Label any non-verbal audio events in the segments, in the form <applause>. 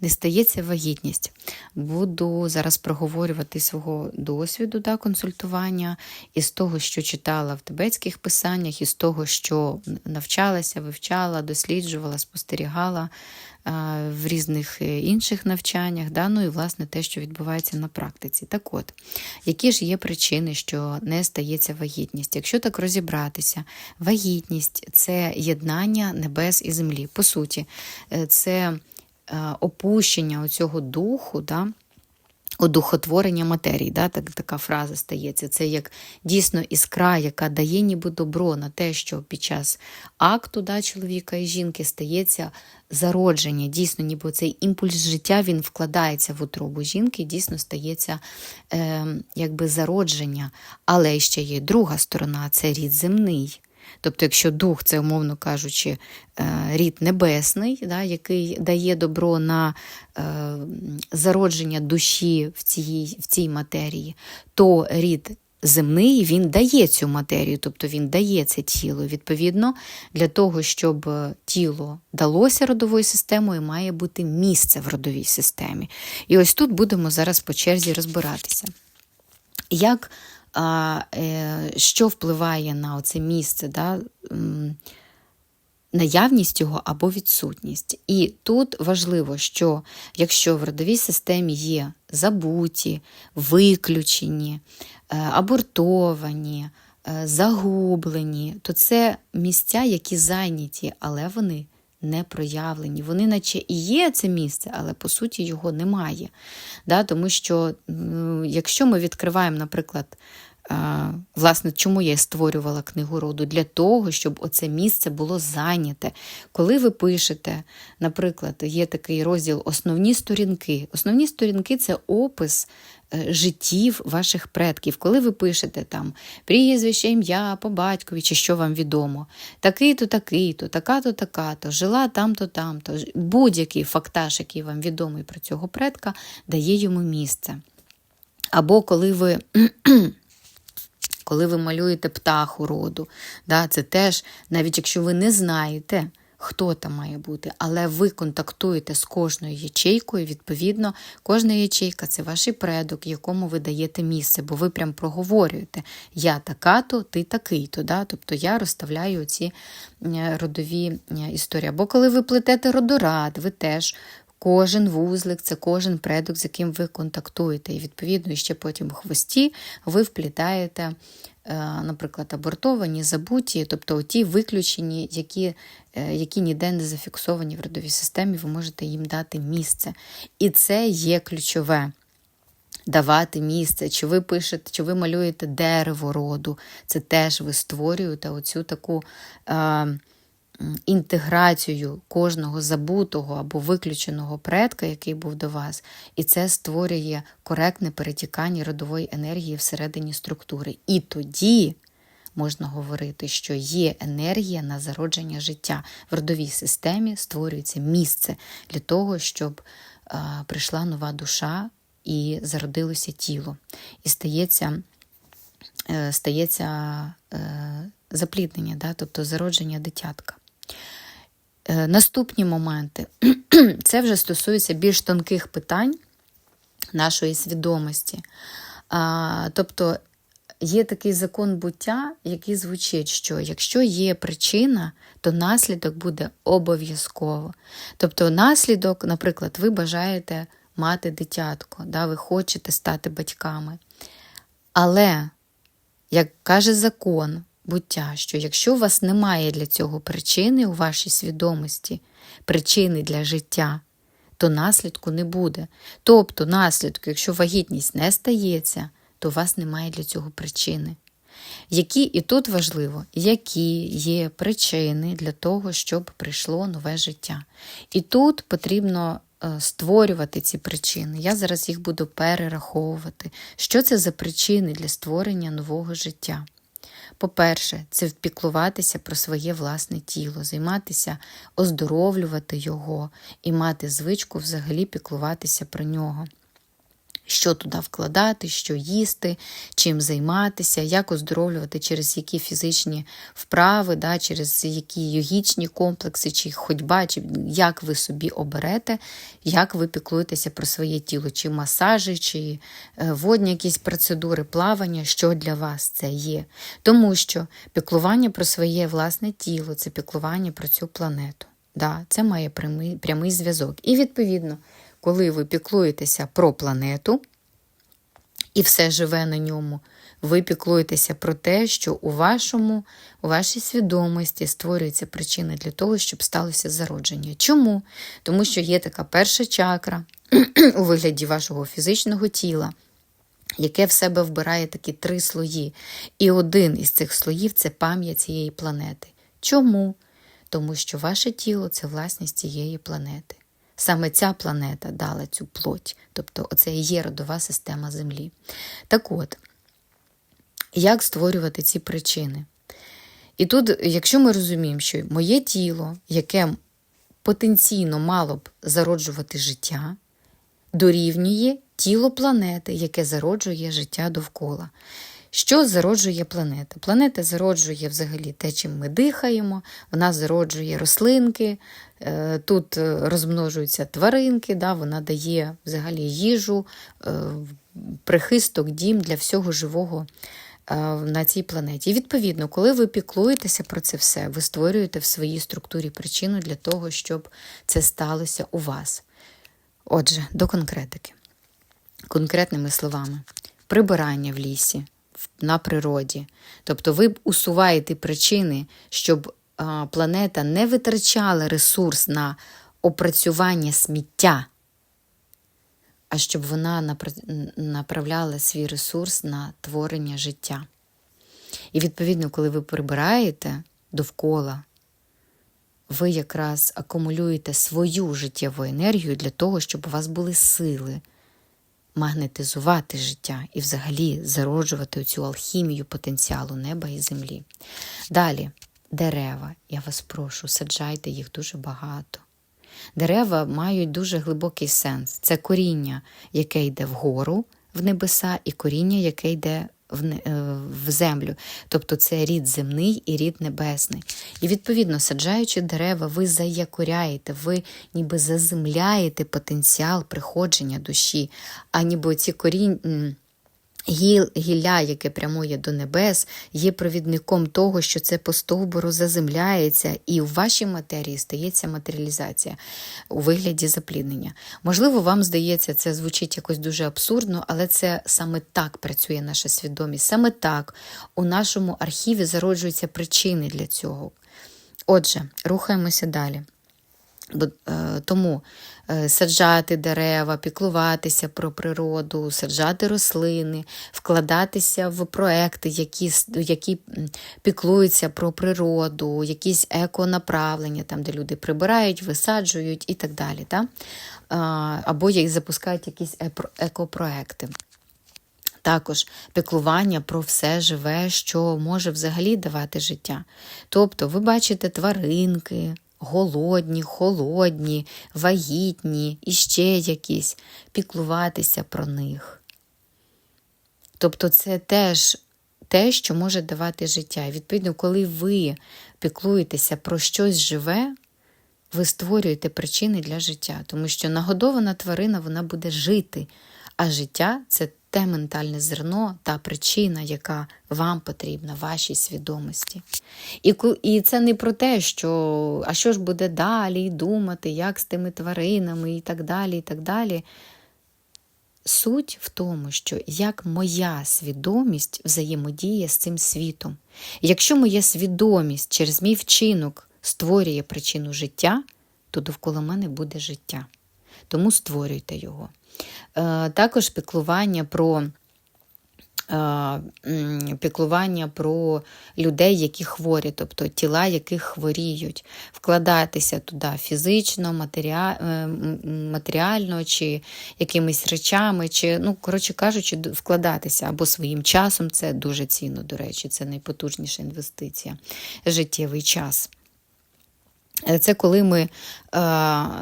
не стається вагітність. Буду зараз проговорювати свого досвіду да, консультування із того, що читала в тибетських писаннях, із того, що навчалася, вивчала, досліджувала, спостерігала е, в різних е, інших навчаннях, да, ну і власне те, що відбувається на практиці. Так от, які ж є причини, що не стається вагітність? Якщо так розібратися, вагітність це єднання небес і землі. По суті, е, це опущення оцього духу. Да, Одухотворення матерії, да, так, така фраза стається. Це як дійсно іскра, яка дає ніби добро на те, що під час акту да, чоловіка і жінки стається зародження. Дійсно, ніби цей імпульс життя він вкладається в утробу жінки, дійсно стається е, якби зародження. Але ще є друга сторона це рід земний. Тобто, якщо дух, це, умовно кажучи, е, рід небесний, да, який дає добро на е, зародження душі в цій, в цій матерії, то рід земний він дає цю матерію, тобто він дає це тіло. Відповідно, для того, щоб тіло далося родовою системою, має бути місце в родовій системі. І ось тут будемо зараз по черзі розбиратися. Як е, що впливає на це місце, да, наявність його або відсутність. І тут важливо, що якщо в родовій системі є забуті, виключені, е, абортовані, е, загублені, то це місця, які зайняті, але вони не проявлені. Вони, наче і є це місце, але по суті його немає. Да? Тому що, якщо ми відкриваємо, наприклад, Власне, чому я створювала книгу роду? Для того, щоб оце місце було зайняте. Коли ви пишете, наприклад, є такий розділ Основні сторінки. Основні сторінки це опис е, життів ваших предків. Коли ви пишете там прізвище, ім'я по батькові, чи що вам відомо, такий-то, такий-то, така-то, така-то, жила там-то, там-то. Будь-який фактаж, який вам відомий про цього предка, дає йому місце. Або коли ви коли ви малюєте птаху роду. Да, Це теж, навіть якщо ви не знаєте, хто там має бути, але ви контактуєте з кожною ячейкою, відповідно, кожна ячейка це ваш предок, якому ви даєте місце, бо ви прям проговорюєте Я така-то, ти такий-то. Да? Тобто я розставляю ці родові історії. Або коли ви плетете родорад, ви теж Кожен вузлик це кожен предок, з яким ви контактуєте. І, відповідно, ще потім у хвості ви вплітаєте, е, наприклад, абортовані, забуті, тобто ті виключені, які е, які ніде не зафіксовані в родовій системі, ви можете їм дати місце. І це є ключове. Давати місце, чи ви пишете, чи ви малюєте дерево роду, це теж ви створюєте оцю таку. Е, інтеграцію кожного забутого або виключеного предка, який був до вас, і це створює коректне перетікання родової енергії всередині структури. І тоді можна говорити, що є енергія на зародження життя. В родовій системі створюється місце для того, щоб а, прийшла нова душа і зародилося тіло. І стається. Е, стається е, запліднення, да, тобто зародження дитятка. Е, наступні моменти <clears throat> це вже стосується більш тонких питань нашої свідомості. Тобто є такий закон буття, який звучить, що якщо є причина, то наслідок буде обов'язково. Тобто, наслідок, наприклад, ви бажаєте мати дитятко, да, ви хочете стати батьками. Але, як каже закон, буття, що якщо у вас немає для цього причини у вашій свідомості, причини для життя, то наслідку не буде. Тобто, наслідку, якщо вагітність не стається, то у вас немає для цього причини. Які, І тут важливо, які є причини для того, щоб прийшло нове життя. І тут потрібно е, створювати ці причини. Я зараз їх буду перераховувати. Що це за причини для створення нового життя? По-перше, це впіклуватися про своє власне тіло, займатися, оздоровлювати його і мати звичку взагалі піклуватися про нього. Що туди вкладати, що їсти, чим займатися, як оздоровлювати, через які фізичні вправи, да, через які йогічні комплекси, чи ходьба, чи як ви собі оберете, як ви піклуєтеся про своє тіло, чи масажі, чи е, водні якісь процедури, плавання, що для вас це є. Тому що піклування про своє власне тіло це піклування про цю планету. Да, Це має прямий, прямий зв'язок. І відповідно коли ви піклуєтеся про планету і все живе на ньому, ви піклуєтеся про те, що у вашому, у вашій свідомості створюються причини для того, щоб сталося зародження. Чому? Тому що є така перша чакра <clears throat> у вигляді вашого фізичного тіла. Яке в себе вбирає такі три слої. І один із цих слоїв це пам'ять цієї планети. Чому? Тому що ваше тіло це власність цієї планети. Саме ця планета дала цю плоть, тобто оце і є родова система Землі. Так от, як створювати ці причини? І тут, якщо ми розуміємо, що моє тіло, яке потенційно мало б зароджувати життя, дорівнює тіло планети, яке зароджує життя довкола. Що зароджує планета? Планета зароджує взагалі те, чим ми дихаємо, вона зароджує рослинки, е, тут е, розмножуються тваринки, да, вона дає взагалі їжу, е, прихисток, дім для всього живого на цій планеті. І відповідно, коли ви піклуєтеся про це все, ви створюєте в своїй структурі причину для того, щоб це сталося у вас. Отже, до конкретики. Конкретними словами, прибирання в лісі на природі. Тобто ви усуваєте причини, щоб планета не витрачала ресурс на опрацювання сміття, а щоб вона направляла свій ресурс на творення життя. І, відповідно, коли ви прибираєте довкола, ви якраз акумулюєте свою життєву енергію для того, щоб у вас були сили магнетизувати життя і взагалі зароджувати цю алхімію потенціалу неба і землі. Далі, дерева, я вас прошу, саджайте їх дуже багато. Дерева мають дуже глибокий сенс. Це коріння, яке йде вгору в небеса, і коріння, яке йде в е, в землю. Тобто це рід земний і рід небесний. І, відповідно, саджаючи дерева, ви заякоряєте, ви ніби заземляєте потенціал приходження душі, а ніби ці корінь. Гіл, гілля, яке прямує до небес, є провідником того, що це по стовбуру заземляється, і в вашій матерії стається матеріалізація у вигляді запліднення. Можливо, вам здається, це звучить якось дуже абсурдно, але це саме так працює наша свідомість. Саме так у нашому архіві зароджуються причини для цього. Отже, рухаємося далі. Е, тому е, саджати дерева, піклуватися про природу, саджати рослини, вкладатися в проекти, які які піклуються про природу, якісь еконаправлення, там, де люди прибирають, висаджують і так далі. Та? Або їх запускають якісь екопроекти. Також піклування про все живе, що може взагалі давати життя. Тобто, ви бачите тваринки голодні, холодні, вагітні і ще якісь, піклуватися про них. Тобто це теж те, що може давати життя. І відповідно, коли ви піклуєтеся про щось живе, ви створюєте причини для життя, тому що нагодована тварина вона буде жити, а життя це те ментальне зерно, та причина, яка вам потрібна, вашій свідомості. І і це не про те, що а що ж буде далі, думати, як з тими тваринами, і так далі. і так далі. Суть в тому, що як моя свідомість взаємодіє з цим світом. Якщо моя свідомість через мій вчинок створює причину життя, то довкола мене буде життя. Тому створюйте його. Е, також піклування про е, піклування про людей, які хворі, тобто тіла, яких хворіють, вкладатися туди фізично, е, матеріально, чи якимись речами, чи, ну, коротше кажучи, вкладатися або своїм часом це дуже цінно, до речі, це найпотужніша інвестиція, життєвий час. Е, Це коли ми е,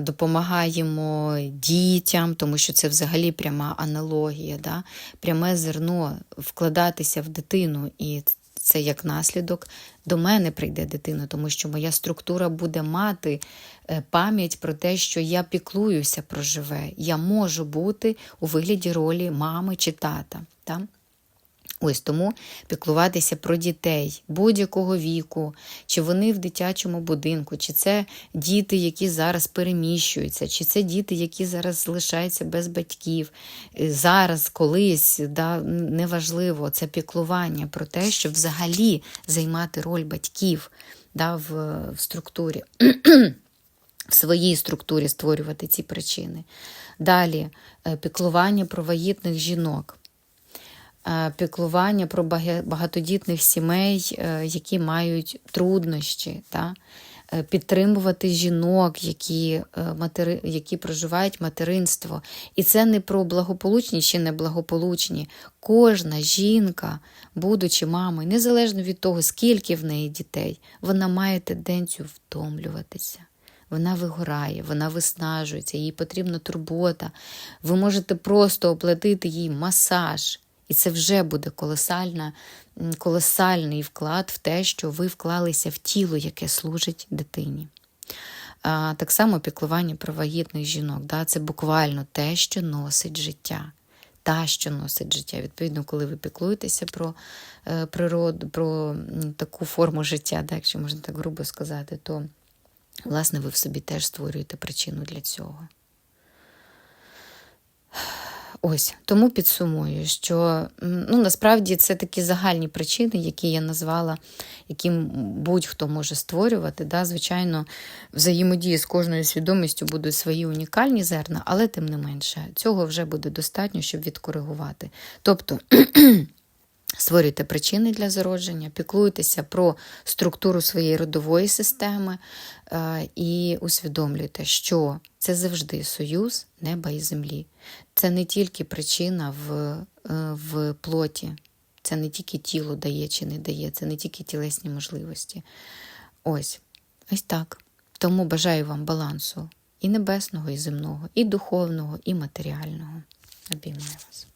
допомагаємо дітям, тому що це взагалі пряма аналогія, да? пряме зерно вкладатися в дитину, і це як наслідок до мене прийде дитина, тому що моя структура буде мати е, пам'ять про те, що я піклуюся про живе. Я можу бути у вигляді ролі мами чи тата. Да? Ось тому піклуватися про дітей будь-якого віку, чи вони в дитячому будинку, чи це діти, які зараз переміщуються, чи це діти, які зараз залишаються без батьків. Е, Зараз, колись, да, неважливо, це піклування про те, щоб взагалі займати роль батьків да, в, в структурі. <clears throat> В своїй структурі створювати ці причини. Далі е, піклування про вагітних жінок піклування про багатодітних сімей, е, які мають труднощі, та? е, підтримувати жінок, які, е, матери, які проживають материнство. І це не про благополучні чи неблагополучні. Кожна жінка, будучи мамою, незалежно від того, скільки в неї дітей, вона має тенденцію втомлюватися. Вона вигорає, вона виснажується, їй потрібна турбота. Ви можете просто оплатити їй масаж, і це вже буде колосальна, колосальний вклад в те, що ви вклалися в тіло, яке служить дитині. А, так само піклування про вагітних жінок. Да? Це буквально те, що носить життя. Та, що носить життя. Відповідно, коли ви піклуєтеся про е, природу, про таку форму життя, да, якщо можна так грубо сказати, то власне ви в собі теж створюєте причину для цього. Ось тому підсумую, що ну, насправді це такі загальні причини, які я назвала, які будь-хто може створювати. Да? Звичайно, взаємодії з кожною свідомістю будуть свої унікальні зерна, але тим не менше, цього вже буде достатньо, щоб відкоригувати. Тобто. <clears throat> Створюйте причини для зародження, піклуйтеся про структуру своєї родової системи е, і усвідомлюйте, що це завжди союз неба і землі. Це не тільки причина в, е, в плоті, це не тільки тіло дає чи не дає, це не тільки тілесні можливості. Ось, ось так. Тому бажаю вам балансу і небесного, і земного, і духовного, і матеріального. Обіймаю вас.